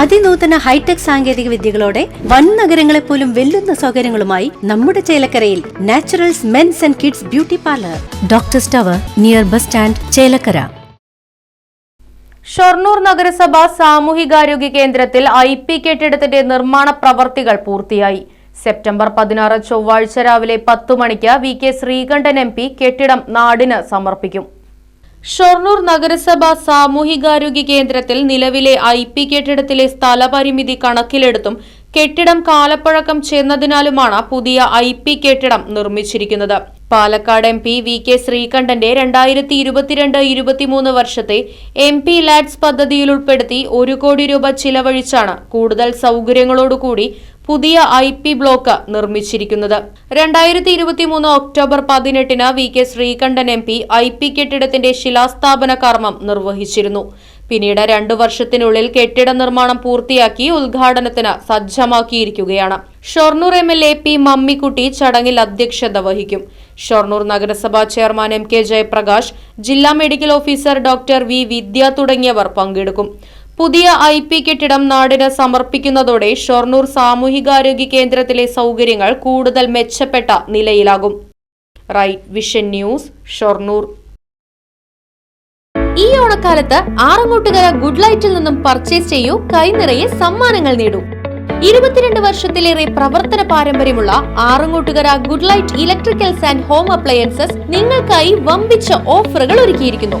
അതിനൂതന hi tech സാങ്കേതിക വിദ്യകളോടെ വൻ നഗരങ്ങളെ പോലും വെല്ലുന്ന സൗകര്യങ്ങളുമായി നമ്മുടെ ചേലക്കരയിൽ Naturals men's and kids beauty parlour. Doctor tower near bus stand Chelakkara. Shoranur നഗരസഭ സാമൂഹികാരോഗ്യ കേന്ദ്രത്തിൽ ഐ പി കെട്ടിടത്തിന്റെ നിർമ്മാണ പ്രവർത്തികൾ പൂർത്തിയായി. സെപ്റ്റംബർ പതിനാറ് ചൊവ്വാഴ്ച രാവിലെ പത്തു മണിക്ക് V K Sreekantan M P കെട്ടിടം നാടിന് സമർപ്പിക്കും. ഷൊർണൂർ നഗരസഭ സാമൂഹികാരോഗ്യ കേന്ദ്രത്തിൽ നിലവിലെ ഐ പി കെട്ടിടത്തിലെ സ്ഥലപരിമിതി കണക്കിലെടുത്തും കെട്ടിടം കാലപ്പഴക്കം ചെന്നതിനാലുമാണ് പുതിയ ഐ പി കെട്ടിടം നിർമ്മിച്ചിരിക്കുന്നത്. Palakkad M P V K ശ്രീകണ്ഠന്റെ രണ്ടായിരത്തി ഇരുപത്തിരണ്ട് ഇരുപത്തിമൂന്ന് വർഷത്തെ എം പി ലാഡ്സ് പദ്ധതിയിൽ ഉൾപ്പെടുത്തി ഒരു കോടി രൂപ ചിലവഴിച്ചാണ് കൂടുതൽ സൗകര്യങ്ങളോടുകൂടി പുതിയ ഐ പി ബ്ലോക്ക് നിർമ്മിച്ചിരിക്കുന്നത്. രണ്ടായിരത്തി ഇരുപത്തിമൂന്ന് ഒക്ടോബർ പതിനെട്ടിന് V K Sreekantan M P I P കെട്ടിടത്തിന്റെ ശിലാസ്ഥാപന കർമ്മം നിർവഹിച്ചിരുന്നു. പിന്നീട് രണ്ടു വർഷത്തിനുള്ളിൽ കെട്ടിട നിർമ്മാണം പൂർത്തിയാക്കി ഉദ്ഘാടനത്തിന് സജ്ജമാക്കിയിരിക്കുകയാണ്. Shoranur M L A P Mammikutty ചടങ്ങിൽ അധ്യക്ഷത വഹിക്കും. ഷൊർണൂർ നഗരസഭാ ചെയർമാൻ എം കെ ജയപ്രകാശ് ജില്ലാ medical officer doctor V Vidya തുടങ്ങിയവർ പങ്കെടുക്കും. പുതിയ ഐ പി കെട്ടിടം നാടിന് സമർപ്പിക്കുന്നതോടെ ഷൊർണൂർ സാമൂഹികാരോഗ്യ കേന്ദ്രത്തിലെ സൗകര്യങ്ങൾ കൂടുതൽ മെച്ചപ്പെട്ട നിലയിലാകും. Right Vision News Shoranur. ഈ ഓണക്കാലത്ത് ആറങ്ങോട്ടുകര ഗുഡ് ലൈറ്റിൽ നിന്നും പർച്ചേസ് ചെയ്യൂ കൈനിറയെ സമ്മാനങ്ങൾ നേടൂ. ഇരുപത്തിരണ്ട് വർഷത്തിലേറെ പ്രവർത്തന പാരമ്പര്യമുള്ള Arangottukara good light electricals and home appliances നിങ്ങൾക്കായി വമ്പിച്ച ഓഫറുകൾ ഒരുക്കിയിരിക്കുന്നു.